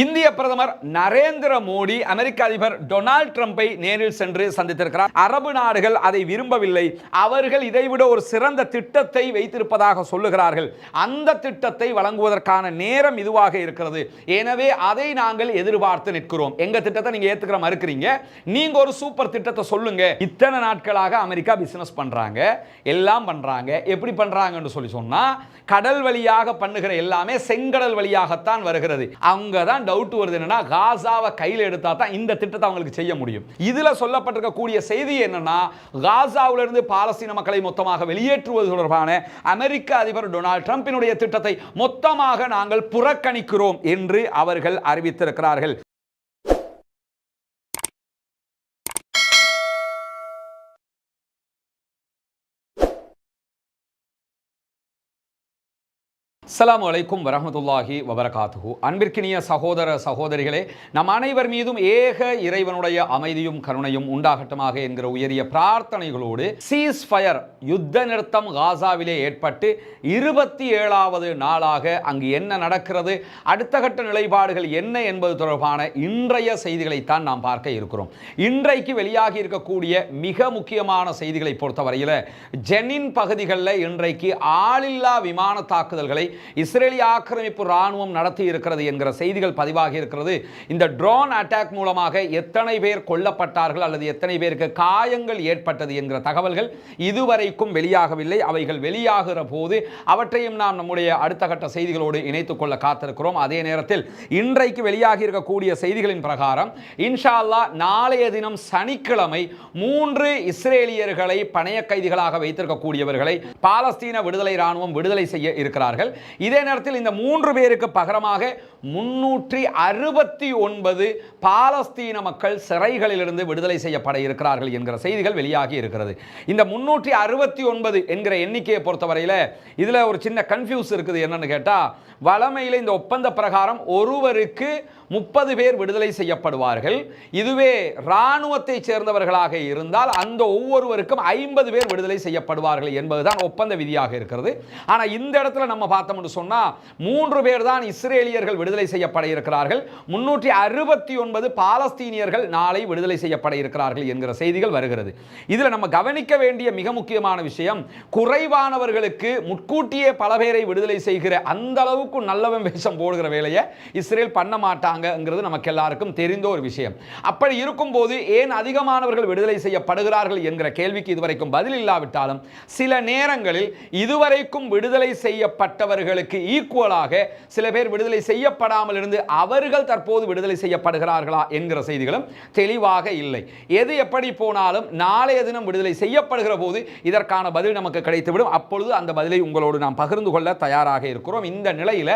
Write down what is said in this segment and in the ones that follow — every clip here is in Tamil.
இந்திய பிரதமர் நரேந்திர மோடி அமெரிக்க அதிபர் டொனால்ட் ட்ரம்ப்பை நேரில் சென்று சந்தித்திருக்கிறார். அரபு நாடுகள் அதை விரும்பவில்லை. அவர்கள் இதைவிட ஒரு சிறந்த திட்டத்தை வைத்திருப்பதாக சொல்லுகிறார்கள். அந்த திட்டத்தை வழங்குவதற்கான நேரம் இதுவாக இருக்கிறது. எனவே அதை நாங்கள் எதிர்பார்த்து நிற்கிறோம். எங்க திட்டத்தை நீங்க ஏத்துக்கிற மறுக்கிறீங்க? நீங்க ஒரு சூப்பர் திட்டத்தை சொல்லுங்க. இத்தனை நாட்களாக அமெரிக்கா பிசினஸ் பண்றாங்க. எல்லாம் பண்றாங்க. எப்படி பண்றாங்கன்னு சொல்லி சொன்னா கடல் வழியாக பண்ணுகிற எல்லாமே செங்கடல் வழியாகத்தான் வருகிறது. அவங்க தான் டவுட் வருது என்னன்னா காசாவை கையில் எடுத்தால் தான் இந்த திட்டத்தை அவங்களுக்கு செய்ய முடியும். இதுல சொல்லப்பட்டிருக்கக்கூடிய செய்தி என்னன்னா காசாவிலிருந்து பாலஸ்தீன மக்களை மொத்தமாக வெளியேற்றுவது தொடர்பான அமெரிக்க அதிபர் டொனால்ட் ட்ரம்பினுடைய திட்டத்தை மொத்தமாக நாங்கள் புறக்கணிக்கிறோம் என்று அவர்கள் அறிவித்திருக்கிறார்கள். அஸ்லாம் வலைக்கும் வரமதுல்லாஹி வபரகாத்துஹு. அன்பிற்கினிய சகோதர சகோதரிகளே நம் அனைவர் மீதும் ஏக இறைவனுடைய அமைதியும் கருணையும் உண்டாகட்டுமாக என்கிற உயரிய பிரார்த்தனைகளோடு சீஸ் ஃபயர் யுத்த நிறுத்தம் காசாவிலே ஏற்பட்டு இருபத்தி ஏழாவது நாளாக அங்கு என்ன நடக்கிறது அடுத்த கட்ட நிலைப்பாடுகள் என்ன என்பது தொடர்பான இன்றைய செய்திகளைத்தான் நாம் பார்க்க இருக்கிறோம். இன்றைக்கு வெளியாகி இருக்கக்கூடிய மிக முக்கியமான செய்திகளை பொறுத்தவரையில் ஜெனின் பகுதிகளில் இன்றைக்கு ஆளில்லா விமான தாக்குதல்களை இஸ்ரேலிய ஆக்கிரமிப்பு ராணுவம் நடத்தி இருக்கிறது என்கிற செய்திகள் பதிவாகி இருக்கிறது. இந்த ட்ரோன் அட்டாக் மூலமாக எத்தனை பேர் கொல்லப்பட்டார்கள் அல்லது எத்தனை பேருக்கு காயங்கள் ஏற்பட்டது என்கிற தகவல்கள் இதுவரைக்கும் வெளியாகவில்லை. அவைகள் வெளியாகிற போது அவற்றையும் நாம் நம்முடைய அடுத்த கட்ட செய்திகளோடு இணைத்துக் கொள்ள காத்திருக்கிறோம். அதே நேரத்தில் இன்றைக்கு வெளியாகி இருக்கக்கூடிய செய்திகளின் பிரகாரம் இன்ஷா அல்லாஹ் நாளைய தினம் சனிக்கிழமை மூன்று இஸ்ரேலியர்களை பணைய கைதிகளாக வைத்திருக்கக்கூடியவர்களை பாலஸ்தீன விடுதலை ராணுவம் விடுதலை செய்ய இருக்கிறார்கள். இதே நேரத்தில் இந்த மூன்று பேருக்கு பகரமாக முன்னூற்றி அறுபத்தி ஒன்பது பாலஸ்தீன மக்கள் சிறைகளிலிருந்து விடுதலை செய்யப்பட இருக்கிறார்கள் என்கிற செய்திகள் வெளியாகி இருக்கிறது. இந்த முன்னூற்றி அறுபத்தி ஒன்பது என்கிற எண்ணிக்கையை பொறுத்தவரையில் இதில் ஒரு சின்ன கன்ஃபியூஸ் இருக்குது என்னன்னு கேட்டால் வளமையில் இந்த ஒப்பந்த பிரகாரம் ஒருவருக்கு முப்பது பேர் விடுதலை செய்யப்படுவார்கள். இதுவே இராணுவத்தை சேர்ந்தவர்களாக இருந்தால் அந்த ஒவ்வொருவருக்கும் ஐம்பது பேர் விடுதலை செய்யப்படுவார்கள் என்பதுதான் ஒப்பந்த விதியாக இருக்கிறது. ஆனால் இந்த இடத்துல நம்ம என்று சொன்னால் மூன்று பேர் தான் இஸ்ரேலியர்கள் விடுதலை செய்யப்பட இருக்கிறார்கள் முன்னூற்றி அறுபத்தி ஒன்பது பாலஸ்தீனியர்கள் நாளை விடுதலை செய்யப்பட இருக்கிறார்கள் என்கிற செய்திகள் வருகிறது. இதில் நம்ம கவனிக்க வேண்டிய மிக முக்கியமான விஷயம் குறைவானவர்களுக்கு முட்கூட்டியே பல பேரை விடுதலை செய்கிற அந்த அளவுக்கு நல்லவன் வேஷம் போடுகிற வேலையை இஸ்ரேல் பண்ண மாட்டாங்கங்கிறது நமக்கு எல்லாருக்கும் தெரிந்த ஒரு விஷயம். அப்படி இருக்கும்போது ஏன் அதிகமானவர்கள் விடுதலை செய்யப்படுகிறார்கள் என்கிற கேள்விக்கு இதுவரைக்கும் பதில் இல்லாவிட்டாலும் சில நேரங்களில் இதுவரைக்கும் விடுதலை செய்யப்பட்டவர்கள் அவர்களுக்கு ஈக்குவலாக சில பேர் விடுதலை செய்யப்படாமல் இருந்து அவர்கள் தற்போது விடுதலை செய்யப்படுகிறார்களா என்கிற செய்திகளும் தெளிவாக இல்லை. எது எப்படி போனாலும் நாளைய தினம் விடுதலை செய்யப்படுகிற போது இதற்கான பதில் நமக்கு கிடைத்துவிடும். அப்பொழுது அந்த பதிலை உங்களோடு நாம் பகிர்ந்து கொள்ள தயாராக இருக்கிறோம். இந்த நிலையில்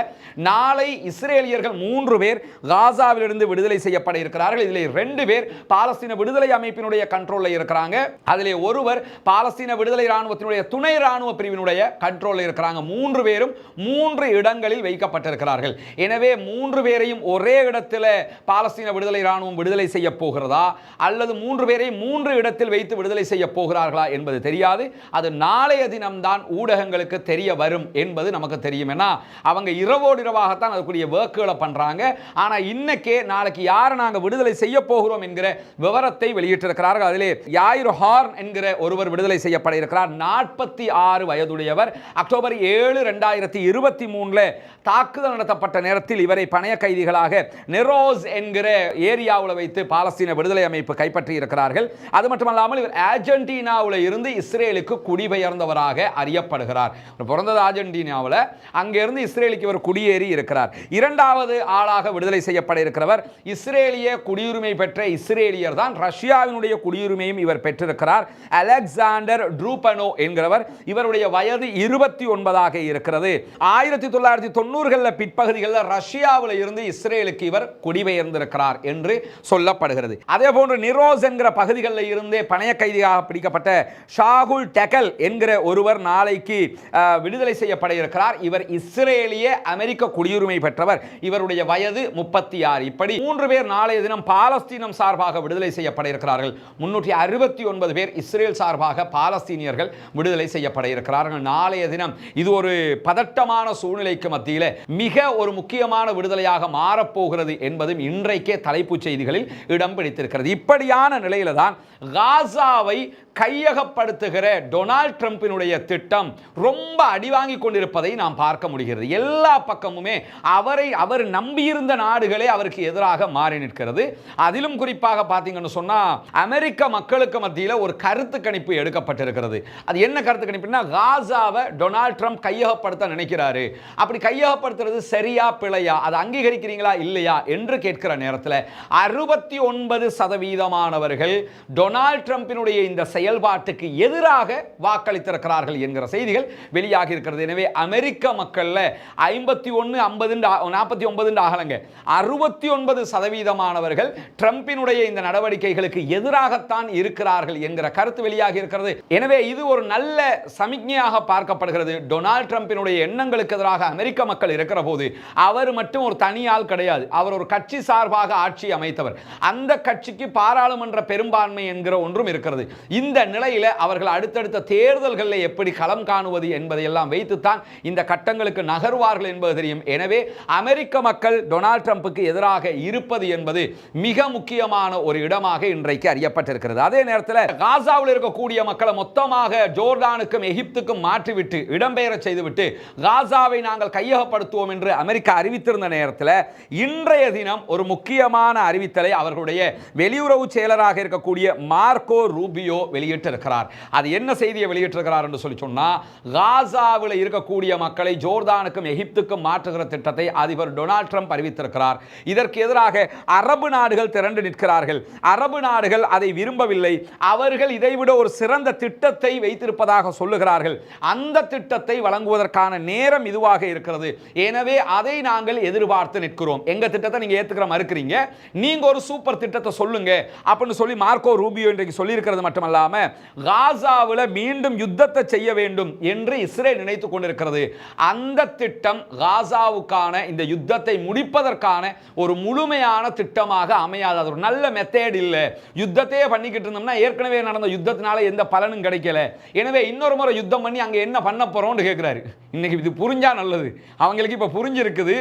நாளை இஸ்ரேலியர்கள் மூன்று பேர் காசாவிலிருந்து விடுதலை செய்யப்பட இருக்கிறார்கள். இதில் ரெண்டு பேர் பாலஸ்தீன விடுதலை அமைப்பினுடைய கண்ட்ரோலில் இருக்கிறாங்க. அதில் ஒருவர் பாலஸ்தீன விடுதலை ராணுவத்தினுடைய துணை ராணுவ பிரிவினுடைய கண்ட்ரோலில் இருக்கிறாங்க. மூன்று பேரும் மூன்று இடங்களில் வைக்கப்பட்டிருக்கிறார்கள். எனவே மூன்று பேரையும் ஒரே இடத்தில் பாலஸ்தீன விடுதலை ராணுவம் விடுதலை செய்ய போகிறதா? அல்லது மூன்று பேரையும் மூன்று இடத்தில் வைத்து விடுதலை செய்ய போகிறார்களா என்பது தெரியாது. அது நாளைய தினம்தான் ஊடகங்களுக்கு தெரிய வரும் என்பது நமக்கு தெரியும். ஏன்னா அவங்க இரவோடு இரவாகத்தான் அதுக்குரிய ஒர்க்குகளை பண்ணுறாங்க ஆனால் இன்னைக்கே நாளைக்கு யாரை நாங்கள் விடுதலை செய்ய போகிறோம் என்கிற விவரத்தை வெளியிட்டிருக்கிறார்கள். அதிலே யாயிர் ஹார்ன் என்கிற ஒருவர் விடுதலை செய்யப்பட இருக்கிறார். நாற்பத்தி ஆறு வயதுடையவர். அக்டோபர் ஏழு ரெண்டாயிரத்தி இருபத்தி மூணில் தாக்குதல் நடத்தப்பட்ட நேரத்தில் இவரை பணைய கைதிகளாக நெரோஸ் என்கிற ஏரியாவில் வைத்து பாலஸ்தீன விடுதலை அமைப்பு கைப்பற்றி இருக்கிறார்கள். அது மட்டுமல்லாமல் இவர் அர்ஜென்டினாவில் இருந்து இஸ்ரேலுக்கு குடிபெயர்ந்தவராக அறியப்படுகிறார். பிறந்தது அர்ஜென்டினாவில் அங்கிருந்து இஸ்ரேலுக்கு இவர் குடியேறி இருக்கிறார். இரண்டாவது ஆளாக விடுதலை செய்யப்பட இருக்கிறவர் இஸ்ரேலிய குடியுரிமை பெற்ற இஸ்ரேலியர் தான். ரஷ்யாவினுடைய குடியுரிமையும் இவர் பெற்றிருக்கிறார். அலெக்சாண்டர் ட்ரூபனோ என்கிறவர் இவருடைய வயது இருபத்தி ஒன்பதாக இருக்கிறது. ஆயிரத்தி தொள்ளாயிரத்தி தொண்ணூறுகளில் பிற்பகுதிகளில் ரஷ்யாவில் இருந்து இஸ்ரேலுக்கு இவர் குடிபெயர்ந்திருக்கிறார் என்று சொல்லப்படுகிறது. அதே போன்று நிரோஸ் என்கிற பகுதிகளில் இருந்தே பணைய கைதியாக பிடிக்கப்பட்ட ஷாகுல் டெகல் என்கிற ஒருவர் நாளைக்கு விடுதலை செய்யப்பட இருக்கிறார் இவர் இஸ்ரேலிய அமெரிக்க குடியுரிமை பெற்றவர். இவருடைய வயது முப்பத்தி ஆறு இப்படி மூன்று பேர் நாளைய தினம் பாலஸ்தீனம் சார்பாக விடுதலை செய்யப்பட இருக்கிறார்கள் முன்னூற்றி அறுபத்தி ஒன்பது பேர் இஸ்ரேல் சார்பாக பாலஸ்தீனியர்கள் விடுதலை செய்யப்பட இருக்கிறார்கள் நாளைய தினம் இது ஒரு பதட்டம் பதட்டமான சூழ்நிலைக்கு மத்தியில் மிக ஒரு முக்கியமான விடுதலையாக மாறப்போகிறது என்பதும் இன்றைக்கே தலைப்புச் செய்திகளில் இடம் பிடித்திருக்கிறது. இப்படியான நிலையில தான் காசாவை கையகப்படுத்துகிற டொனால்ட் ட்ரம்பினுடைய திட்டம் ரொம்ப அடிவாங்கி கொண்டிருப்பதை நாம் பார்க்க முடிகிறது. எல்லா பக்கமுமே அவரை அவர் நம்பியிருந்த நாடுகளே அவருக்கு எதிராக மாறி நிற்கிறது. அதிலும் குறிப்பாக பார்த்தீங்கன்னு சொன்னா அமெரிக்க மக்களுக்கு மத்தியில் ஒரு கருத்து கணிப்பு எடுக்கப்பட்டிருக்கிறது. அது என்ன கருத்து கணிப்புனா காசாவை டொனால்ட் ட்ரம்ப் கையகப்படுத்த நினைக்கிறாரு. அப்படி கையகப்படுத்துறது சரியா பிழையா? அதை அங்கீகரிக்கிறீங்களா? இல்லையா? என்று கேட்கிற நேரத்தில் அறுபத்தி ஒன்பது சதவீதமானவர்கள் டொனால்ட் ட்ரம்பினுடைய இந்த செயல்பாட்டுக்கு எதிராக வாக்களித்திருக்கிறார்கள் என்கிற செய்திகள் வெளியாகி இருக்கிறது. எனவே அமெரிக்க மக்களில் ஐம்பத்தி ஒன்று ஐம்பது நாற்பத்தி ஒன்பது ஆகலைங்க. அறுபத்தி ஒன்பது சதவீதமானவர்கள் ட்ரம்பினுடைய இந்த நடவடிக்கைகளுக்கு எதிராகத்தான் இருக்கிறார்கள் என்கிற கருத்து வெளியாகி இருக்கிறது. எனவே இது ஒரு நல்ல சமிக்ஞையாக பார்க்கப்படுகிறது. டொனால்ட் ட்ரம்பினுடைய எண்ணங்களுக்கு எதிராக அமெரிக்க மக்கள் இருக்கிற போது அவர் மட்டும் ஒரு தனியால் கிடையாது. அவர் ஒரு கட்சி சார்பாக ஆட்சி அமைத்தவர். அந்த கட்சிக்கு பாராளுமன்ற பெரும்பான்மை என்கிற ஒன்றும் இருக்கிறது. இந்த நிலையில அவர்கள் அடுத்தடுத்த தேர்தல்களில் எப்படி களம் காணுவது என்பதையெல்லாம் வைத்துத்தான் இந்த கட்டங்களுக்கு நகர்வார்கள் என்பது தெரியும். எனவே அமெரிக்க மக்கள் டொனால்ட் ட்ரம்ப்புக்கு எதிராக இருப்பது என்பது மிக முக்கியமான ஒரு இடமாக இன்றைக்கு அறியப்பட்டிருக்கிறது. அதே நேரத்தில் காசாவில் இருக்கக்கூடிய மக்களை மொத்தமாக ஜோர்டானுக்கும் எகிப்துக்கும் மாற்றிவிட்டு இடம்பெயர செய்துவிட்டு காசாவை நாங்கள் கையகப்படுத்துவோம் என்று அமெரிக்கா அறிவித்திருந்த நேரத்தில் இன்றைய தினம் ஒரு முக்கியமான அறிவித்தலை அவர்களுடைய வெளியுறவு செயலராக இருக்கக்கூடிய மார்க்கோ ரூபியோ வெளியிட்டிருக்கிறார். அது என்ன செய்தியை வெளியிட்டிருக்கிறார் என்று சொல்லி சொன்னால் காசாவில் இருக்கக்கூடிய மக்களை ஜோர்தானுக்கும் எகிப்துக்கும் மாற்றுகிற திட்டத்தை அதிபர் டொனால்ட் ட்ரம்ப் அறிவித்திருக்கிறார். இதற்கு எதிராக அரபு நாடுகள் திரண்டு நிற்கிறார்கள். அரபு நாடுகள் அதை விரும்பவில்லை. அவர்கள் இதைவிட ஒரு சிறந்த திட்டத்தை வைத்திருப்பதாக சொல்லுகிறார்கள். அந்த திட்டத்தை வழங்குவதற்கான நேரம் இதுவாக இருக்கிறது. எனவே அதை நாங்கள் எதிர்பார்த்து நிற்கிறோம். எங்க திட்டத்தை நீங்க ஏத்துக்கிற மறுக்கிறீங்க? நீங்க ஒரு சூப்பர் திட்டத்தை சொல்லுங்க. அப்படின்னு சொல்லி மார்க்கோ ரூபியோ இன்றைக்கு சொல்லியிருக்கிறது மட்டுமல்லாம காசாவில் மீண்டும் யுத்தத்தை செய்ய வேண்டும் என்று இஸ்ரேல் நினைத்துக் கொண்டிருக்கிறது. அந்த திட்டம் காசாவுக்கான இந்த யுத்தத்தை முடிப்பதற்கான ஒரு முழுமையான திட்டமாக அமையாது. அது ஒரு நல்ல மெத்தேட் இல்லை. யுத்தத்தையே பண்ணிக்கிட்டு இருந்தோம்னா ஏற்கனவே நடந்த யுத்தத்தினால எந்த பலனும் கிடைக்கல. எனவே இன்னொரு முறை யுத்தம் பண்ணி அங்கே என்ன பண்ண போகிறோம்னு கேட்குறாரு இன்னைக்கு இது புரிஞ்சால் நல்லது. அவங்களுக்கு இப்போ புரிஞ்சிருக்குது.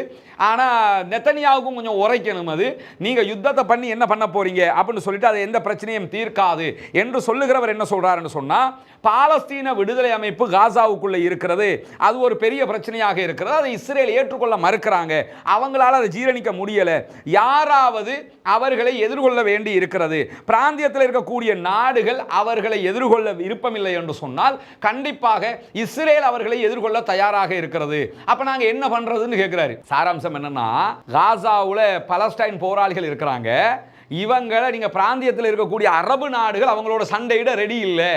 ஆனால் நெத்தனியாவுக்கும் கொஞ்சம் உரைக்கணும் அது. நீங்கள் யுத்தத்தை பண்ணி என்ன பண்ண போகிறீங்க அப்படின்னு சொல்லிட்டு அது எந்த பிரச்சனையும் தீர்க்காது. என்று சொல்லுகிறவர் என்ன சொல்கிறாருன்னு சொன்னால் பாலஸ்தீன விடுதலை அமைப்பு காசாவுக்குள்ளே இருக்கிறது. அது ஒரு பெரிய பிரச்சனையாக இருக்கிறது. அதை இஸ்ரேல் ஏற்றுக்கொள்ள மறுக்கிறாங்க. அவங்களால அதை ஜீரணிக்க முடியலை. யாராவது அவர்களை எதிர்கொள்ள வேண்டி இருக்கிறது. பிராந்தியத்தில் இருக்கக்கூடிய நாடுகள் அவர்களை எதிர்கொள்ள விருப்பமில்லை என்று சொன்னால் கண்டிப்பாக இஸ்ரேல் அவர்களை எதிர்கொள்ள தயாராக இருக்கிறது இருக்கிறது. அப்ப நாங்க என்ன பண்றதுன்னு கேட்கிறாரு சாராம்சம் என்னன்னா காசாவுல பலஸ்டைன் போராளிகள் இருக்கிறாங்க. இவங்களை நீங்க பிராந்தியத்தில் இருக்கக்கூடிய அரபு நாடுகள் அவங்களோட சண்டையிட ரெடி இல்லை.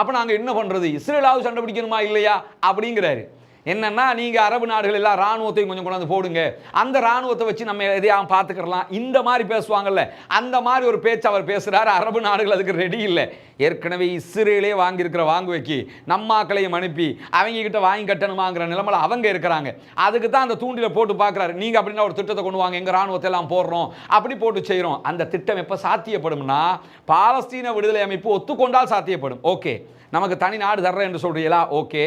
அப்ப நாங்க என்ன பண்றது? இஸ்ரேலாவது சண்டை பிடிக்கணுமா இல்லையா? அப்படிங்கிறாரு. என்னன்னா நீங்கள் அரபு நாடுகள் எல்லாம் ராணுவத்தையும் கொஞ்சம் கொண்டாந்து போடுங்க. அந்த ராணுவத்தை வச்சு நம்ம எதையாவது பார்த்துக்கிறலாம் இந்த மாதிரி பேசுவாங்கல்ல அந்த மாதிரி ஒரு பேச்சு அவர் பேசுகிறார் அரபு நாடுகள் அதுக்கு ரெடி இல்லை. ஏற்கனவே இஸ்ரேலே வாங்கியிருக்கிற வாங்குவைக்கு நம்மாக்களையும் அனுப்பி அவங்க கிட்ட வாங்கி கட்டணுமாங்கிற நிலைமையில அவங்க இருக்கிறாங்க. அதுக்கு தான் அந்த தூண்டில போட்டு பார்க்குறாரு. நீங்கள் அப்படின்னா ஒரு திட்டத்தை கொண்டு வாங்க எங்கள் ராணுவத்தை எல்லாம் போடுறோம். அப்படி போட்டு செய்கிறோம் அந்த திட்டம் எப்போ சாத்தியப்படும்னா பாலஸ்தீன விடுதலை அமைப்பு ஒத்துக்கொண்டால் சாத்தியப்படும். ஓகே. நமக்கு தனி நாடு தர்றேன் என்று சொல்றீங்களா? ஓகே.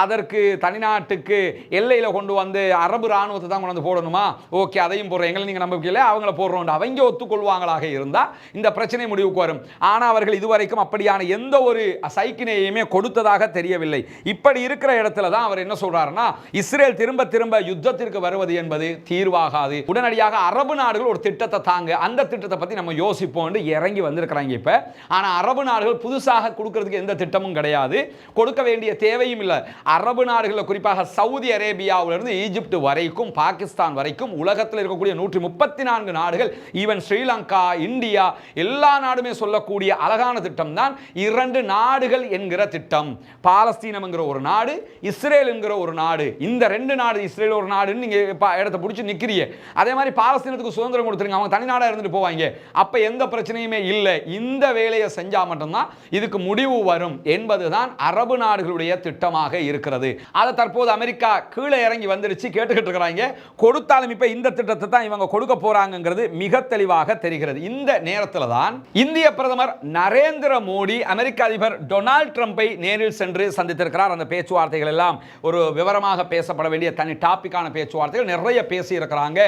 அதற்கு தனிநாட்டுக்கு எல்லையில் கொண்டு வந்து அரபு ராணுவத்தை தான் கொண்டு வந்து போடணுமா? ஓகே அதையும் போடுறோம் எங்களை நீங்கள் நம்பிக்கையில் அவங்கள போடுறோம் அவங்க ஒத்துக்கொள்வாங்களாக இருந்தால் இந்த பிரச்சனை முடிவுக்கு வரும். ஆனால் அவர்கள் இதுவரைக்கும் அப்படியான எந்த ஒரு சைக்கினையுமே கொடுத்ததாக தெரியவில்லை. இப்படி இருக்கிற இடத்துல தான் அவர் என்ன சொல்கிறாருன்னா இஸ்ரேல் திரும்ப திரும்ப யுத்தத்திற்கு வருவது என்பது தீர்வாகாது. உடனடியாக அரபு நாடுகள் ஒரு திட்டத்தை தாங்க அந்த திட்டத்தை பற்றி நம்ம யோசிப்போம் இறங்கி வந்திருக்கிறாங்க இப்போ. ஆனால் அரபு நாடுகள் புதுசாக கொடுக்கறதுக்கு எந்த திட்டமும் கிடையாது. கொடுக்க வேண்டிய தேவையும் இல்லை. அரபு நாடுகளில் குறிப்பாக சவுதி அரேபியாவிலிருந்து ஈஜிப்ட் வரைக்கும் பாகிஸ்தான் வரைக்கும் உலகத்தில் இருக்கக்கூடிய நூற்றி முப்பத்தி நான்கு நாடுகள் ஈவன் ஸ்ரீலங்கா இந்தியா எல்லா நாடுமே சொல்லக்கூடிய அழகான திட்டம் தான் இரண்டு நாடுகள் என்கிற திட்டம். பாலஸ்தீனம் என்கிற ஒரு நாடு இஸ்ரேல் என்கிற ஒரு நாடு. இந்த ரெண்டு நாடு இஸ்ரேல் ஒரு நாடுன்னு நீங்கள் பா- இடத்த பிடிச்சி நிக்கிறீங்க. அதே மாதிரி பாலஸ்தீனத்துக்கு சுதந்திரம் கொடுத்துருங்க. அவங்க தனிநாடாக இருந்துட்டு போவாங்க. அப்போ எந்த பிரச்சனையுமே இல்லை. இந்த வேலையை செஞ்சால் மட்டும்தான் இதுக்கு முடிவு வரும். என்பதுதான் அரபு நாடுகளுடைய திட்டமாக இருக்கிறது. அதை தற்போது அமெரிக்கா கீழே இறங்கி வந்துருச்சு கேட்டுக்கிட்டு இருக்கிறாங்க. கொடுத்தாலும் இப்போ இந்த திட்டத்தை தான் இவங்க கொடுக்க போறாங்கிறது மிக தெளிவாக தெரிகிறது. இந்த நேரத்தில் தான் இந்திய பிரதமர் நரேந்திர மோடி அமெரிக்க அதிபர் டொனால்ட் ட்ரம்ப்பை நேரில் சென்று சந்தித்திருக்கிறார். அந்த பேச்சுவார்த்தைகள் எல்லாம் ஒரு விவரமாக பேசப்பட வேண்டிய தனி டாபிக்கான பேச்சுவார்த்தைகள். நிறைய பேசி இருக்கிறாங்க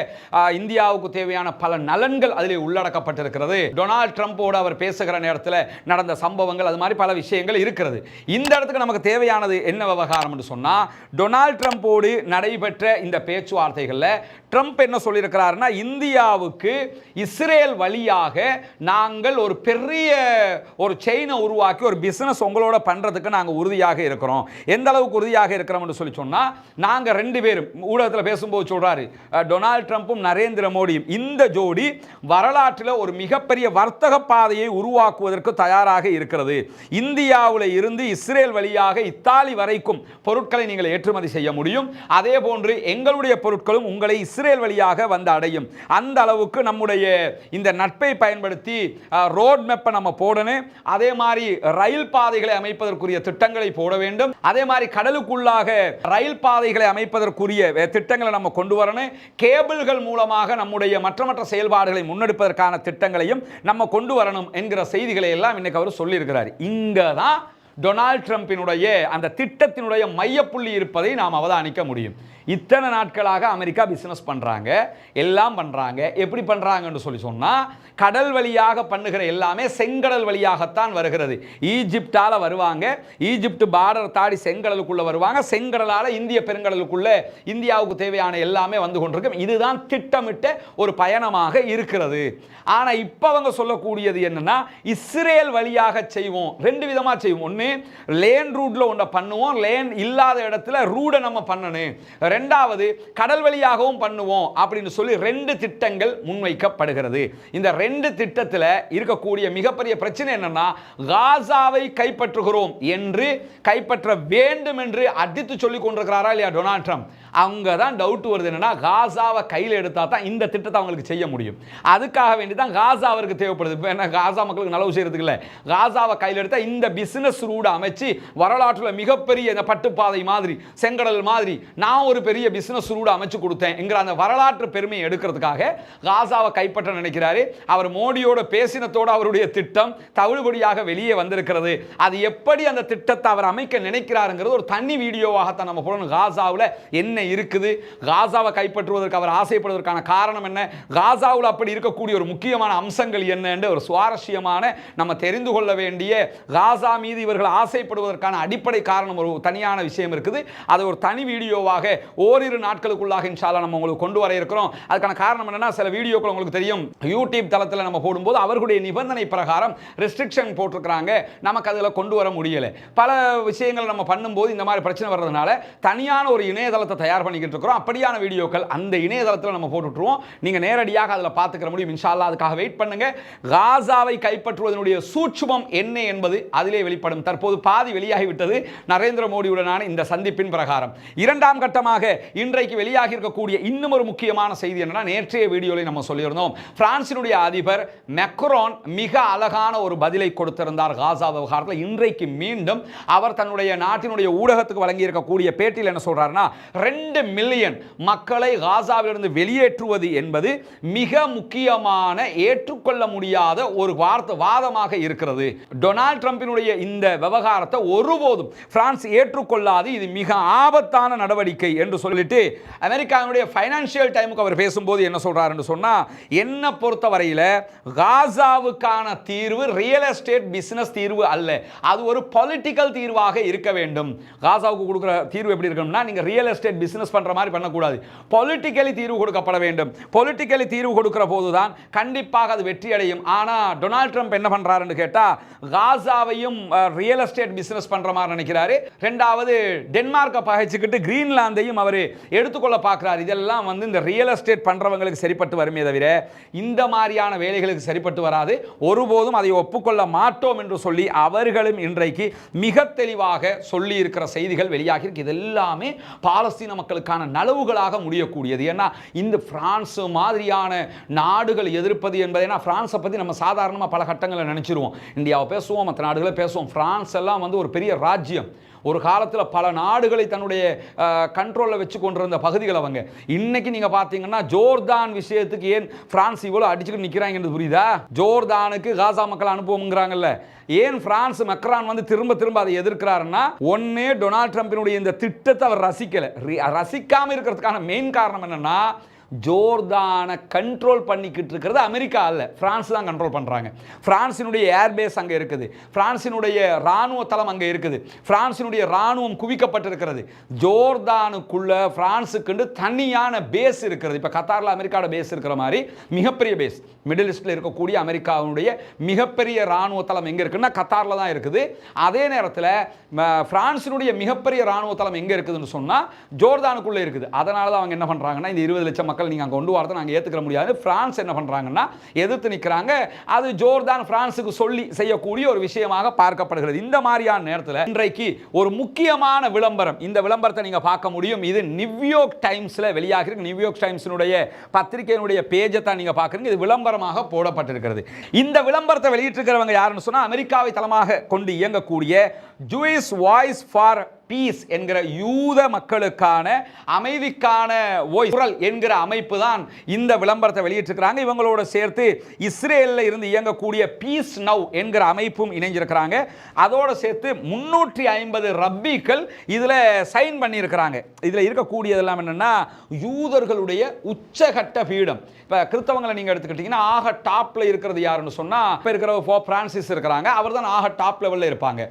இந்தியாவுக்கு தேவையான பல நலன்கள் அதில் உள்ளடக்கப்பட்டிருக்கிறது. டொனால்ட் ட்ரம்ப்போடு அவர் பேசுகிற நேரத்தில் நடந்த சம்பவங்கள் அது மாதிரி பல விஷயங்கள் இருக்கிறது. இந்த இடத்துக்கு நமக்கு தேவையானது என்ன விவகாரம் என்று சொன்னால் டொனால்ட் ட்ரம்ப்போடு நடைபெற்ற இந்த பேச்சுவார்த்தைகளில் ட்ரம்ப் என்ன சொல்லியிருக்கிறாருன்னா இந்தியாவுக்கு இஸ்ரேல் வழியாக நாங்கள் ஒரு பெரிய ஒரு செயினை உருவாக்கி ஒரு பிசினஸ் உங்களோட பண்றதுக்கு நாங்கள் உறுதியாக இருக்கிறோம். எந்த அளவுக்கு உறுதியாக இருக்கிறோம்னு சொல்லி சொன்னால் நாங்கள் ரெண்டு பேரும் ஊடகத்தில் பேசும்போது சொல்றாரு டொனால்ட் ட்ரம்ப்பும் நரேந்திர மோடியும் இந்த ஜோடி வரலாற்றில் ஒரு மிகப்பெரிய வர்த்தக பாதையை உருவாக்குவதற்கு தயாராக இருக்கிறது. இந்தியாவில் இருந்து இஸ்ரேல் வழியாக இத்தாலி வரைக்கும் பொருட்களை நீங்கள் ஏற்றுமதி செய்ய முடியும். அதே போன்று எங்களுடைய பொருட்களும் உங்களை இஸ்ரேல் வழியாக வந்து அடையும். அந்த அளவுக்கு நம்முடைய இந்த நட்பை பயன்படுத்தி ரோட் மேப்பை நம்ம போடணும். அதே மாதிரி ரயில் பாதைகளை அமைப்பதற்குரிய திட்டங்களை போட வேண்டும். அதே மாதிரி கடலுக்குள்ளாக ரயில் பாதைகளை அமைப்பதற்குரிய திட்டங்களை நம்ம கொண்டு வரணும். கேபிள்கள் மூலமாக நம்முடைய மற்ற மற்ற செயல்பாடுகளை முன்னெடுப்பதற்கான திட்டங்களையும் நம்ம கொண்டு வரணும் என்கிற செய்திகளை எல்லாம் இன்னைக்கு அவர் சொல்லியிருக்கிறார். இங்கே தான் டொனால்ட் ட்ரம்பினுடைய அந்த திட்டத்தினுடைய மையப்புள்ளி இருப்பதை நாம் அவதானிக்க முடியும். இத்தனை நாட்களாக அமெரிக்கா பிஸ்னஸ் பண்ணுறாங்க எல்லாம் பண்ணுறாங்க எப்படி பண்ணுறாங்கன்னு சொல்லி சொன்னால் கடல் வழியாக பண்ணுகிற எல்லாமே செங்கடல் வழியாகத்தான் வருகிறது. ஈஜிப்டால் வருவாங்க. ஈஜிப்ட் பார்டர் தாடி செங்கடலுக்குள்ளே வருவாங்க. செங்கடலால் இந்திய பெருங்கடலுக்குள்ளே இந்தியாவுக்கு தேவையான எல்லாமே வந்து கொண்டிருக்கும். இதுதான் திட்டமிட்ட ஒரு பயணமாக இருக்கிறது. ஆனால் இப்போ அவங்க சொல்லக்கூடியது என்னென்னா இஸ்ரேல் வழியாக செய்வோம். ரெண்டு விதமாக செய்வோம். ஒன்று லேன் ரூட்டில் ஒன்றை பண்ணுவோம். லேன் இல்லாத இடத்துல ரூடை நம்ம பண்ணணும். ரெண்டாவது கடல் வழியாகவும் பண்ணுவோம் அப்படின்னு சொல்லி ரெண்டு திட்டங்கள் முன்வைக்கப்படுகிறது. இந்த ரெண்டு திட்டத்தில் இருக்கக்கூடிய மிகப்பெரிய பிரச்சனை என்னன்னா காசாவை கைப்பற்றுகிறோம் என்று கைப்பற்ற வேண்டும் என்று அடித்து சொல்லிக் கொண்டிருக்கிறாரா இல்லையா டொனால்ட் ட்ரம்ப்? அங்கே தான் டவுட் வருது என்னென்னா காசாவை கையில் எடுத்தால் தான் இந்த திட்டத்தை அவங்களுக்கு செய்ய முடியும். அதுக்காக வேண்டி தான் காசா அவருக்கு தேவைப்படுது. இப்போ என்ன காசா மக்களுக்கு நலவு செய்கிறதுக்கு இல்லை. காசாவை கையில் எடுத்தால் இந்த பிஸ்னஸ் ரூடை அமைச்சு வரலாற்றில் மிகப்பெரிய இந்த பட்டுப்பாதை மாதிரி செங்கடல் மாதிரி நான் ஒரு பெரிய பிஸ்னஸ் ரூடை அமைச்சு கொடுத்தேன் என்கிற அந்த வரலாற்று பெருமையை எடுக்கிறதுக்காக காசாவை கைப்பற்ற நினைக்கிறாரு. அவர் மோடியோட பேசினத்தோடு அவருடைய திட்டம் தவிடுபடியாக வெளியே வந்திருக்கிறது. அது எப்படி அந்த திட்டத்தை அவர் அமைக்க நினைக்கிறாருங்கிறது ஒரு தனி வீடியோவாகத்தான் நம்ம போடணும். காசாவில் என்ன இருக்குது? காசாவை கைப்பற்றுவதற்கு அவர் ஆசைப்படுவதற்கான காரணம் என்ன? காசாவில் அப்படி இருக்கக்கூடிய ஒரு முக்கியமான அம்சங்கள் என்ன என்று ஒரு சுவாரஸ்யமான நம்ம தெரிந்து கொள்ள வேண்டிய காசா மீது இவர்கள் ஆசைப்படுவதற்கான அடிப்படை காரணம் ஒரு தனியான விஷயம் இருக்குது. அதை ஒரு தனி வீடியோவாக ஓரிரு நாட்களுக்குள்ளாக இன்ஷாலா நம்ம உங்களுக்கு கொண்டு வர இருக்கிறோம். அதுக்கான காரணம் என்னன்னா சில வீடியோக்கள் உங்களுக்கு தெரியும். யூடியூப் தளத்தில் நம்ம போடும்போது அவர்களுடைய நிபந்தனை பிரகாரம் ரெஸ்ட்ரிக்ஷன் போட்டிருக்கிறாங்க. நமக்கு அதில் கொண்டு வர முடியலை. பல விஷயங்கள் நம்ம பண்ணும்போது இந்த மாதிரி பிரச்சனை வர்றதுனால தனியான ஒரு இணையதளத்தை தயார் பண்ணிக்கிட்டு இருக்கிறோம். அப்படியான வீடியோக்கள் அந்த இணையதளத்தில் நம்ம போட்டுட்ருவோம் நீங்கள் நேரடியாக அதில் பார்த்துக்கிற முடியும். இன்ஷால்லா அதுக்காக வெயிட் பண்ணுங்க. காசாவை கைப்பற்றுவதனுடைய சூட்சுமம் என்ன என்பது அதிலே வெளிப்படும். தற்போது பாதி வெளியாகிவிட்டது. நரேந்திர மோடியுடனான இந்த சந்திப்பின் பிரகாரம். இரண்டாம் கட்டமாக இன்றைக்கு வெளியாகி இருக்கக்கூடிய இன்னும் ஒரு முக்கியமான செய்தி என்னன்னா நேற்றைய வீடியோவில் நம்ம சொல்லியிருந்தோம். பிரான்சினுடைய அதிபர் மெக்ரோன் மிக அழகான ஒரு பதிலை கொடுத்திருந்தார் காசா விவகாரத்தில். இன்றைக்கு மீண்டும் அவர் தன்னுடைய நாட்டினுடைய ஊடகத்துக்கு வழங்கி இருக்கக்கூடிய பேட்டியில் என்ன சொல்றாருன்னா ரெண்டு மில்லியன் மக்களை காசாவிலிருந்து வெளியேற்றுவது என்பது மிக முக்கியமான ஏற்றுக்கொள்ள முடியாத ஒரு வார்த்தை வாதமாக இருக்கிறது. டொனால்ட் ட்ரம்பினுடைய இந்த விவகாரத்தை ஒருபோதும் பிரான்ஸ் ஏற்றுக்கொள்ளாது. இது மிக ஆபத்தான நடவடிக்கை என்று சொல்லிட்டு அமெரிக்காவினுடைய ஃபைனான்சியல் டைமுக்கு அவர் பேசும்போது என்ன சொல்றாருன்னு சொன்னா என்ன பொறுத்தவரையில் காசாவுக்கான தீர்வு ரியல் எஸ்டேட் பிசினஸ் தீர்வு அல்ல. அது ஒரு பொலிட்டிக்கல் தீர்வாக இருக்க வேண்டும். காசாவுக்கு கொடுக்குற தீர்வு எப்படி இருக்கணும்னா நீங்க ரியல் எஸ்டேட் பிஸ்னஸ் பண்ணுற மாதிரி பண்ணக்கூடாது. பொலிட்டிக்கலி தீர்வு கொடுக்கப்பட வேண்டும். பொலிட்டிக்கலி தீர்வு கொடுக்கிற போதுதான் கண்டிப்பாக அது வெற்றி அடையும் ஆனால் டொனால்ட் ட்ரம்ப் என்ன பண்ணுறாருன்னு கேட்டால் காசாவையும் ரியல் எஸ்டேட் பிஸ்னஸ் பண்ணுற மாதிரி நினைக்கிறாரு. ரெண்டாவது டென்மார்க்கை பகைச்சிக்கிட்டு கிரீன்லாந்தையும் அவர் எடுத்துக்கொள்ள பார்க்குறாரு. இதெல்லாம் வந்து இந்த ரியல் எஸ்டேட் பண்றவங்களுக்கு சரிப்பட்டு வருமே தவிர இந்த மாதிரியான வேலைகளுக்கு சரிப்பட்டு வராது. ஒருபோதும் அதை ஒப்புக்கொள்ள மாட்டோம் என்று சொல்லி அவர்களும் இன்றைக்கு மிக தெளிவாக சொல்லி இருக்கிற செய்திகள் வெளியாகி இருக்கு. இது எல்லாமே பாலஸ்தீன மக்களுக்கான நலவுகளாக முடியக்கூடியது. ஏன்னா இந்த பிரான்ஸ் மாதிரியான நாடுகள் எதிர்ப்பது என்பது ஏன்னா பிரான்ஸை பற்றி நம்ம சாதாரணமாக பல கட்டங்களில் நினச்சிருவோம். இந்தியாவை பேசுவோம் மற்ற நாடுகளை பேசுவோம். பிரான்ஸ் எல்லாம் வந்து ஒரு பெரிய ராஜ்யம். ஒரு காலத்தில் பல நாடுகளை தன்னுடைய கண்ட்ரோலில் வச்சு கொண்டிருந்த பகுதிகள் அவங்க. இன்னைக்கு நீங்கள் பார்த்தீங்கன்னா ஜோர்தான் விஷயத்துக்கு ஏன் பிரான்ஸ் இவ்வளோ அடிச்சுக்கிட்டு நிற்கிறாங்கன்றது புரியுதா? ஜோர்தானுக்கு காசா மக்கள் அனுப்புவோங்கிறாங்கல்ல ஏன் பிரான்ஸ் மக்ரான் வந்து திரும்ப திரும்ப அதை எதிர்க்கிறாருன்னா ஒன்னே டொனால்ட் ட்ரம்பினுடைய இந்த திட்டத்தை அவர் ரசிக்கலை. ரசிக்காமல் இருக்கிறதுக்கான மெயின் காரணம் என்னன்னா ஜோர்தானை கண்ட்ரோல் பண்ணிக்கிட்டு இருக்கிறது அமெரிக்கா அல்ல. ஃப்ரான்ஸ் தான் கண்ட்ரோல் பண்ணுறாங்க பிரான்சினுடைய ஏர்பேஸ் அங்கே இருக்குது. ஃப்ரான்ஸினுடைய இராணுவ தளம் அங்கே இருக்குது. ஃப்ரான்ஸினுடைய இராணுவம் குவிக்கப்பட்டிருக்கிறது. ஜோர்தானுக்குள்ளே ஃப்ரான்ஸுக்குண்டு தனியான பேஸ் இருக்கிறது. இப்போ கத்தாரில் அமெரிக்காவோட பேஸ் இருக்கிற மாதிரி மிகப்பெரிய பேஸ் மிடில் ஈஸ்டில் இருக்கக்கூடிய அமெரிக்காவுடைய மிகப்பெரிய இராணுவ தளம் எங்கே இருக்குன்னா கத்தாரில் தான் இருக்குது. அதே நேரத்தில் ஃப்ரான்ஸினுடைய மிகப்பெரிய இராணுவ தளம் எங்கே இருக்குதுன்னு சொன்னால் ஜோர்தானுக்குள்ளே இருக்குது. அதனால தான் அவங்க என்ன பண்ணுறாங்கன்னா இந்த இருபது லட்சம் மக்கள் நீங்கள் அங்கே கொண்டு வரதை நாங்கள் ஏற்றுக்கிற முடியாது. ஃப்ரான்ஸ் என்ன பண்ணுறாங்கன்னா எதிர்த்து நிற்கிறாங்க அது ஜோர்தான் பிரான்ஸுக்கு சொல்லி செய்யக்கூடிய ஒரு விஷயமாக பார்க்கப்படுகிறது. இந்த மாதிரியான நேரத்தில் இன்றைக்கு ஒரு முக்கியமான விளம்பரம் இந்த விளம்பரத்தை நீங்கள் பார்க்க முடியும். இது நியூயோர்க் டைம்ஸில் வெளியாகிருக்கு. நியூயோர்க் டைம்ஸினுடைய பத்திரிகையினுடைய பேஜை தான் நீங்கள் பார்க்குறீங்க. இது விளம்பரமாக போடப்பட்டிருக்கிறது. இந்த விளம்பரத்தை வெளியிட்டிருக்கிறவங்க யாருன்னு சொன்னால் அமெரிக்காவை தளமாக கொண்டு இயங்கக்கூடிய ஜூயிஸ் வாய்ஸ் ஃபார் பீஸ் என்கிற யூத மக்களுக்கான அமைதிக்கான voice, குரல் என்கிற அமைப்பு தான் இந்த விளம்பரத்தை வெளியிட்டிருக்கிறாங்க. இவங்களோட சேர்த்து இஸ்ரேலில் இருந்து இயங்கக்கூடிய பீஸ் நவ் என்கிற அமைப்பும் இணைஞ்சிருக்கிறாங்க. அதோட சேர்த்து முன்னூற்றி ஐம்பது ரப்பிகள் இதில் சைன் பண்ணியிருக்கிறாங்க. இதில் இருக்கக்கூடியதெல்லாம் என்னென்னா யூதர்களுடைய உச்சகட்ட பீடம். இப்போ கிறிஸ்தவங்களை நீங்கள் எடுத்துக்கிட்டிங்கன்னா ஆக டாப்பில் இருக்கிறது யாருன்னு சொன்னால் இப்போ இருக்கிற ஃபோ பிரான்சிஸ் இருக்கிறாங்க. அவர் தான் ஆக டாப் லெவலில் இருப்பாங்க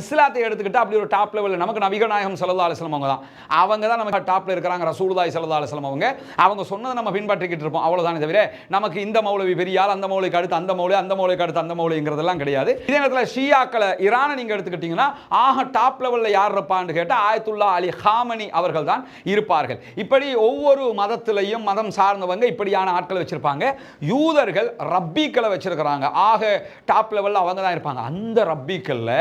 இஸ்லாத்தை எடுத்துக்கிட்டால் அப்படி ஒரு டாப் லெவலில் நமக்கு நமக்கு நாயகம் சல்லா அலிஸ்லாம் அவங்க தான் அவங்க தான் நமக்கு டாப்பில் இருக்கிறாங்க ரசூலுதாய் சல்லா அலிஸ்லாம் அவங்க. அவங்க சொன்னதை நம்ம பின்பற்றிக்கிட்டு இருப்போம். அவ்வளோதானே தவிர நமக்கு இந்த மௌலவி பெரியால் அந்த மௌலிக்கு அடுத்து அந்த மௌலி அந்த மௌலிக்கு அடுத்து அந்த மௌலிங்கிறதெல்லாம் கிடையாது. இதே நேரத்தில் ஷியாக்களை ஈரானை நீங்கள் எடுத்துக்கிட்டிங்கன்னா ஆக டாப் லெவலில் யார் இருப்பான்னு கேட்டால் ஆயத்துல்லா அலி ஹாமனி அவர்கள் தான் இருப்பார்கள். இப்படி ஒவ்வொரு மதத்திலையும் மதம் சார்ந்தவங்க இப்படியான ஆட்களை வச்சிருப்பாங்க. யூதர்கள் ரப்பிக்களை வச்சிருக்கிறாங்க. ஆக டாப் லெவலில் அவங்க தான் இருப்பாங்க. அந்த ரப்பிக்கல்ல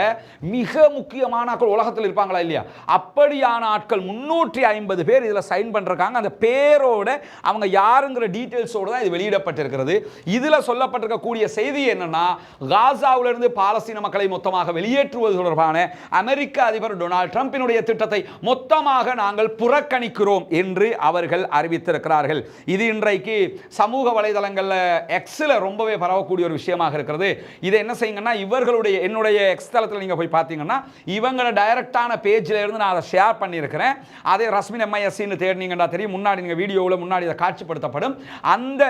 மிக முக்கியமான ஆட்கள் உலகத்தில் இருப்பாங்களா இல்லையா? அப்படியான ஆட்கள் முன்னூற்றி ஐம்பது பேர் இதில் சைன் பண்ணுறாங்க அந்த பேரோட அவங்க யாருங்கிற டீட்டெயில்ஸோடு தான் இது வெளியிடப்பட்டிருக்கிறது. இதில் சொல்லப்பட்டிருக்கக்கூடிய செய்தி என்னன்னா காசாவிலிருந்து பாலஸ்தீன மக்களை மொத்தமாக வெளியேற்றுவது தொடர்பான அமெரிக்க அதிபர் டொனால்ட் ட்ரம்பினுடைய திட்டத்தை மொத்தமாக நாங்கள் புறக்கணிக்கிறோம் என்று அவர்கள் அறிவித்திருக்கிறார்கள். இது இன்றைக்கு சமூக வலைதளங்களில் எக்ஸில் ரொம்பவே பரவக்கூடிய ஒரு விஷயமாக இருக்கிறது. இதை என்ன செய்யுங்கன்னா இவர்களுடைய என்னுடைய எக்ஸ் தளத்தில் நீங்கள் போய் பார்த்தீங்கன்னா இவங்கள டைரக்டான பேர் இருந்து நான் அதை ஷேர் பண்ணியிருக்கிறேன். அதே ரஸ்மின் எம்ஐஎஸ்சின்னு தேடினீங்கன்னா தெரியும். முன்னாடி நீங்கள் வீடியோவில் முன்னாடி இதை காட்சிப்படுத்தப்படும். அந்த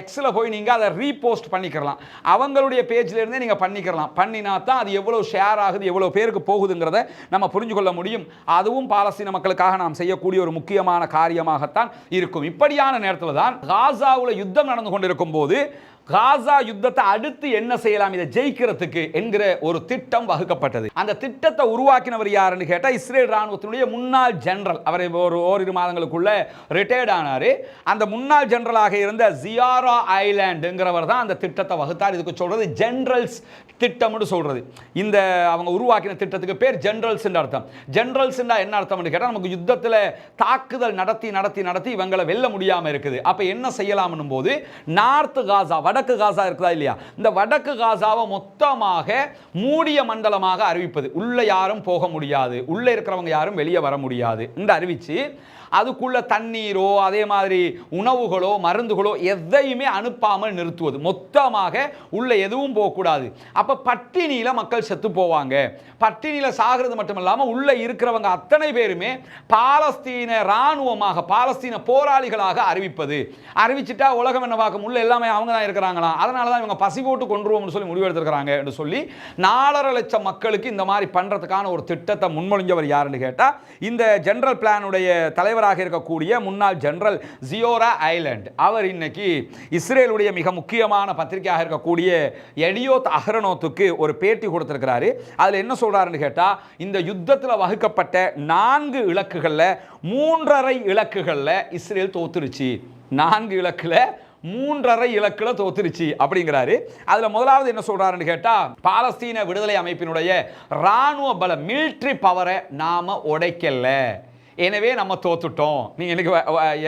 எக்ஸில் போய் நீங்கள் அதை ரீபோஸ்ட் பண்ணிக்கிறலாம் அவங்களுடைய பேஜில் இருந்தே நீங்கள் பண்ணிக்கிறலாம் பண்ணினா தான் அது எவ்வளோ ஷேர் ஆகுது எவ்வளோ பேருக்கு போகுதுங்கிறத நம்ம புரிஞ்சு கொள்ள முடியும். அதுவும் பாலஸ்தீன மக்களுக்காக நாம் செய்யக்கூடிய ஒரு முக்கியமான காரியமாகத்தான் இருக்கும். இப்படியான நேரத்தில் தான் காசாவில் யுத்தம் நடந்து கொண்டிருக்கும் போது காசா யுத்தத்தை அடுத்து என்ன செய்யலாம்? இதை ஜெயிக்கிறதுக்கு என்கிற ஒரு திட்டம் வகுக்கப்பட்டது. அந்த திட்டத்தை உருவாக்கினவர் யாருன்னு கேட்டால் இஸ்ரேல் ராணுவத்தினுடைய முன்னாள் ஜெனரல். அவர் ஒரு ஓரிரு மாதங்களுக்குள்ள ரிட்டையர்ட் ஆனார். அந்த முன்னாள் ஜெனரலாக இருந்த ஜியாரா ஐலாண்டுங்கிறவர் தான் அந்த திட்டத்தை வகுத்தார். இதுக்கு சொல்கிறது ஜென்ரல்ஸ் திட்டம்னு சொல்கிறது இந்த அவங்க உருவாக்கின திட்டத்துக்கு பேர் ஜென்ரல்ஸ் அர்த்தம். ஜென்ரல்ஸ் என்ன அர்த்தம்னு கேட்டால் நமக்கு யுத்தத்தில் தாக்குதல் நடத்தி நடத்தி நடத்தி இவங்களை வெல்ல முடியாமல் இருக்குது. அப்போ என்ன செய்யலாம்னும் போது நார்த் காசா வடக்கு காசா இருக்குதா இல்லையா? இந்த வடக்கு காசாவை மொத்தமாக மூடிய மண்டலமாக அறிவிப்பது. உள்ள யாரும் போக முடியாது. உள்ள இருக்கிறவங்க யாரும் வெளியே வர முடியாது என்று அறிவித்து அதுக்குள்ள தண்ணீரோ அதே மாதிரி உணவுகளோ மருந்துகளோ எதையுமே அனுப்பாமல் நிறுத்துவது. மொத்தமாக உள்ள எதுவும் போகக்கூடாது. அப்போ பட்டினியில் மக்கள் செத்து போவாங்க. பட்டினியில் சாகிறது மட்டும் இல்லாமல் உள்ள இருக்கிறவங்க அத்தனை பேருமே பாலஸ்தீன இராணுவமாக பாலஸ்தீன போராளிகளாக அறிவிப்பது. அறிவிச்சிட்டா உலகம் என்ன பார்க்கும் உள்ள எல்லாமே அவங்க தான் இருக்கிறாங்களாம் அதனால தான் இவங்க பசி போட்டு கொண்டுருவோம்னு சொல்லி முடிவெடுத்திருக்கிறாங்க என்று சொல்லி நாலரை லட்சம் மக்களுக்கு இந்த மாதிரி பண்ணுறதுக்கான ஒரு திட்டத்தை முன்மொழிஞ்சவர் யாருன்னு கேட்டால் இந்த ஜென்ரல் பிளானுடைய தலைவராக இருக்கக்கூடிய முன்னாள் ஜென்ரல் ஜியோரா ஐலண்ட். அவர் இன்னைக்கு இஸ்ரேலுடைய மிக முக்கியமான பத்திரிகையாக இருக்கக்கூடிய எடியோத் அஹரனோத்துக்கு ஒரு பேட்டி கொடுத்துருக்கிறாரு. அதில் என்ன சொல்கிறாருன்னு கேட்டால் இந்த யுத்தத்தில் வகுக்கப்பட்ட நான்கு இலக்குகளில் மூன்றரை இலக்குகளில் இஸ்ரேல் தோத்துருச்சு. நான்கு இலக்கில் மூன்றரை இலக்கில் தோத்துருச்சு அப்படிங்கிறாரு. அதில் முதலாவது என்ன சொல்கிறாருன்னு கேட்டால் பாலஸ்தீன விடுதலை அமைப்பினுடைய ராணுவ பல மிலிட்ரி பவரை நாம் உடைக்கல. எனவே நம்ம தோத்துட்டோம். நீங்கள் எனக்கு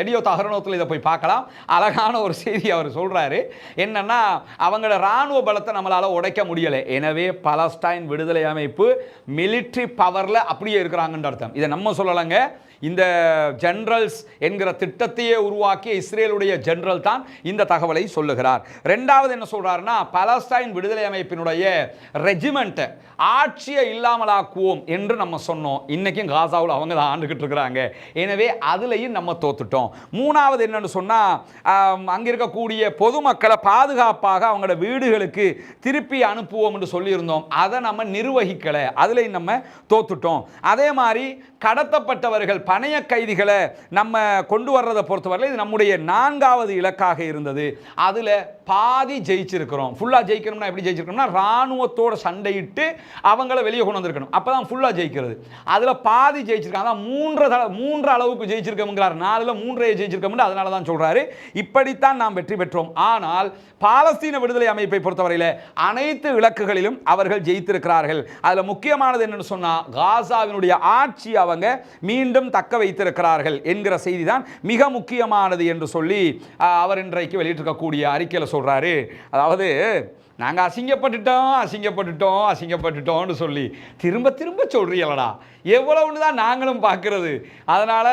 எடியோ தகரணத்தில் இதை போய் பார்க்கலாம். அழகான ஒரு செய்தி அவர் சொல்கிறாரு என்னன்னா அவங்களோட இராணுவ பலத்தை நம்மளால் உடைக்க முடியலை. எனவே பலஸ்டைன் விடுதலை அமைப்பு மிலிட்ரி பவரில் அப்படியே இருக்கிறாங்கன்ற அர்த்தம். இதை நம்ம சொல்லலைங்க. இந்த ஜென்ரல்ஸ் என்கிற திட்டத்தையே உருவாக்கிய இஸ்ரேலுடைய ஜென்ரல் தான் இந்த தகவலை சொல்லுகிறார். ரெண்டாவது என்ன சொல்கிறாருன்னா பலஸ்டைன் விடுதலை அமைப்பினுடைய ரெஜிமெண்ட்டை ஆட்சியை இல்லாமலாக்குவோம் என்று நம்ம சொன்னோம். இன்றைக்கும் காசாவில் அவங்க தான் ஆண்டுகிட்டு இருக்கிறாங்க. எனவே அதுலேயும் நம்ம தோத்துட்டோம். மூணாவது என்னன்னு சொன்னால் அங்கே இருக்கக்கூடிய பொதுமக்களை பாதுகாப்பாக அவங்களோட வீடுகளுக்கு திருப்பி அனுப்புவோம் என்று சொல்லியிருந்தோம். அதை நம்ம நிர்வகிக்கலை. அதுலேயும் நம்ம தோத்துட்டோம். அதே மாதிரி கடத்தப்பட்டவர்கள் பணைய கைதிகளை நம்ம கொண்டு வர்றதை பொறுத்தவரையில் இது நம்முடைய நான்காவது இலக்காக இருந்தது. அதில் பாதி ஜெயிச்சிருக்கிறோம். ஃபுல்லாக ஜெயிக்கணும்னா எப்படி ஜெயிச்சிருக்கணும்னா இராணுவத்தோட சண்டையிட்டு அவங்கள வெளியே கொண்டு வந்திருக்கணும். அப்போ தான் ஃபுல்லாக ஜெயிக்கிறது. அதில் பாதி ஜெயிச்சிருக்காங்க. அதான் மூன்று தட- மூன்று அளவுக்கு ஜெயிச்சிருக்கோங்கிறார் நாலில் மூன்றையை ஜெயிச்சிருக்கோம்னு அதனால தான் சொல்கிறாரு இப்படித்தான் நாம் வெற்றி பெற்றோம். ஆனால் பாலஸ்தீன விடுதலை அமைப்பை பொறுத்தவரையில் அனைத்து இலக்குகளிலும் அவர்கள் ஜெயித்திருக்கிறார்கள். அதில் முக்கியமானது என்னென்னு சொன்னால் காசாவினுடைய ஆட்சி அவங்க மீண்டும் தக்க வைத்திருக்கிறார்கள் என்கிற செய்தி தான் மிக முக்கியமானது என்று சொல்லி அவர் இன்றைக்கு வெளியிட்டிருக்கக்கூடிய அறிக்கையில் சொல்கிறாரு அதாவது நாங்கள் அசிங்கப்பட்டுட்டோம் அசிங்கப்பட்டுட்டோம் அசிங்கப்பட்டுட்டோம்னு சொல்லி திரும்ப திரும்ப சொல்கிறீங்களடா எவ்வளவுன்னு தான் நாங்களும் பார்க்கிறது. அதனால்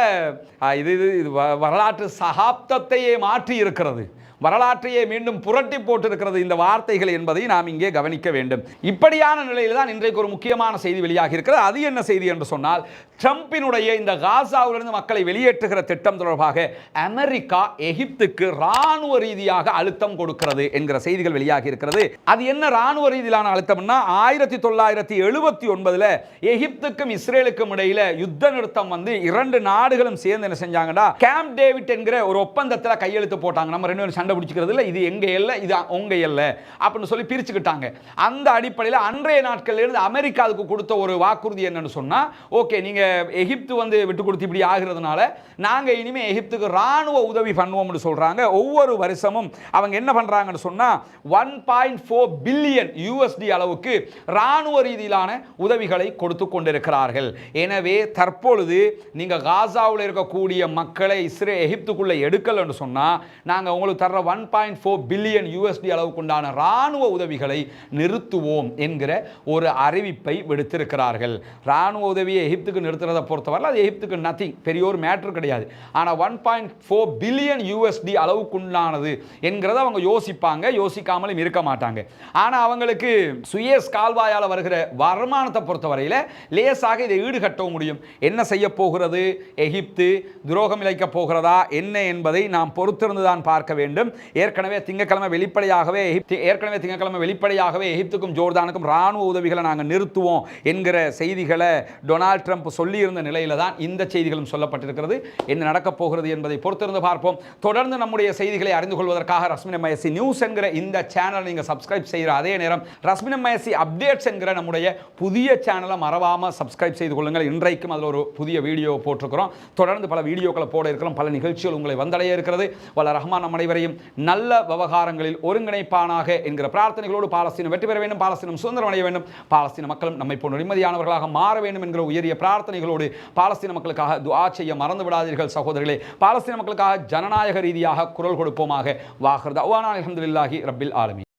இது இது இது வ- வரலாற்று சகாப்தத்தையே மாற்றி இருக்கிறது. வரலாற்றையே மீண்டும் புரட்டி போட்டிருக்கிறது இந்த வார்த்தைகள் என்பதை நாம் இங்கே கவனிக்க வேண்டும். இப்படியான நிலையில் தான் இன்றைக்கு ஒரு முக்கியமான செய்தி வெளியாகி இருக்கிறது அது என்ன செய்தி என்று சொன்னால் ட்ரம்பினுடைய இந்த காசாவிலிருந்து மக்களை வெளியேற்றுகிற திட்டம் தொடர்பாக அமெரிக்கா எகிப்துக்கு ராணுவ ரீதியாக அழுத்தம் கொடுக்கிறது என்கிற செய்திகள் வெளியாகி இருக்கிறது. அது என்ன ராணுவ ரீதியிலான அழுத்தம்னா ஆயிரத்தி தொள்ளாயிரத்தி எழுபத்தி ஒன்பதுல எகிப்துக்கும் இஸ்ரேலுக்கும் இடையில யுத்த நிறுத்தம் வந்து இரண்டு நாடுகளும் சேர்ந்து என்ன செஞ்சாங்கன்னா கேம்ப் டேவிட் என்கிற ஒரு ஒப்பந்தத்தில் கையெழுத்து போட்டாங்க. நம்ம ரெண்டு பேரும் சண்டை பிடிச்சிக்கிறது இல்லை இது எங்க இல்லை இது உங்க இல்லை அப்படின்னு சொல்லி பிரிச்சுக்கிட்டாங்க. அந்த அடிப்படையில் அன்றைய நாட்கள்லேருந்து அமெரிக்காவுக்கு அமெரிக்கா அதுக்கு கொடுத்த ஒரு வாக்குறுதி என்னன்னு சொன்னா ஓகே நீங்க எகிப்து வந்து விட்டு கொடுத்து இப்படி ஆகிறதுனால நாங்கள் இனிமேல் எகிப்துக்கு ராணுவ உதவி பண்ணுவோம்னு சொல்கிறாங்க ஒவ்வொரு வருஷமும் அவங்க என்ன பண்ணுறாங்கன்னு சொன்னால் one point four billion USD அளவுக்கு ராணுவ ரீதியிலான உதவிகளை கொடுத்து கொண்டிருக்கிறார்கள். எனவே தற்பொழுது நீங்கள் காசாவில் இருக்கக்கூடிய மக்களை இஸ்ரே எகிப்துக்குள்ளே எடுக்கலன்னு சொன்னால் நாங்கள் உங்களுக்கு தர்ற one point four billion USD அளவுக்கு உண்டான ராணுவ உதவிகளை நிறுத்துவோம் என்கிற ஒரு அறிவிப்பை விடுத்திருக்கிறார்கள். ராணுவ உதவியை எகிப்துக்கு நிறுத்துறதை பொறுத்தவரை அது எகிப்துக்கு நத்திங் பெரிய ஒரு மேட்ரு கிடையாது ஆனால் one point four billion USD அளவுக்குண்டானது என்கிறத அவங்க யோசிப்பாங்க யோசிக்காமலும் இருக்க மாட்டாங்க. ஆனால் அவங்களுக்கு சுயஸ் கால்வாயால் வருகிற வருமானத்தை பொறுத்தவரையில் லேசாக இதை ஈடுகட்டவும் முடியும். என்ன செய்ய போகிறது? எகிப்து துரோகம் இழைக்கப் போகிறதா? என்ன என்பதை நாம் பொறுத்திருந்து தான் பார்க்க வேண்டும். ஏற்கனவே திங்கக்கிழமை வெளிப்படையாகவே எகிப்து ஏற்கனவே திங்கக்கிழமை வெளிப்படையாகவே எகிப்துக்கும் ஜோர்தானுக்கும் இராணுவ உதவிகளை நாங்கள் நிறுத்துவோம் என்கிற செய்திகளை டொனால்ட் ட்ரம்ப் சொல்லி சொல்லியிருந்த நிலையில தான் இந்த செய்திகளும் சொல்லப்பட்டிருக்கிறது. என்ன நடக்கப் போகிறது என்பதை பொறுத்திருந்து பார்ப்போம். தொடர்ந்து நம்முடைய செய்திகளை அறிந்து கொள்வதற்காக ரஸ்மின மயசி நியூஸ் என்கிற இந்த சேனலை நீங்கள் சப்ஸ்கிரைப் செய்கிற அதே நேரம் ரஸ்மின மயசி அப்டேட்ஸ் என்கிற நம்முடைய புதிய சேனலை மறவாமல் சப்ஸ்கிரைப் செய்து கொள்ளுங்கள். இன்றைக்கும் அதில் ஒரு புதிய வீடியோ போட்டிருக்கிறோம். தொடர்ந்து பல வீடியோக்களை போட இருக்கிறோம் பல நிகழ்ச்சிகள் உங்களை வந்தடைய இருக்கிறது. வல்ல ரஹ்மான் நம் அனைவரையும் நல்ல விவகாரங்களில் ஒருங்கிணைப்பானாக என்கிற பிரார்த்தனைகளோடு பாலஸ்தீனம் வெற்றி பெற வேண்டும். பாலஸ்தீனம் சுதந்திரம் அடைய வேண்டும். பாலஸ்தீன மக்களும் நம்மை போன்ற நிம்மதியானவர்களாக மாற வேண்டும் என்கிற உயரிய பிரார்த்தனை பிரார்த்தனைகளோடு பாலஸ்தீன மக்களுக்காக துவா செய்ய மறந்து விடாதீர்கள் சகோதரர்களே. பாலஸ்தீன மக்களுக்காக ஜனநாயக ரீதியாக குரல் கொடுப்போமாக. வாகர்தா தவானா அல்ஹம்துலில்லாஹி ரப்பில் ஆலமீன்.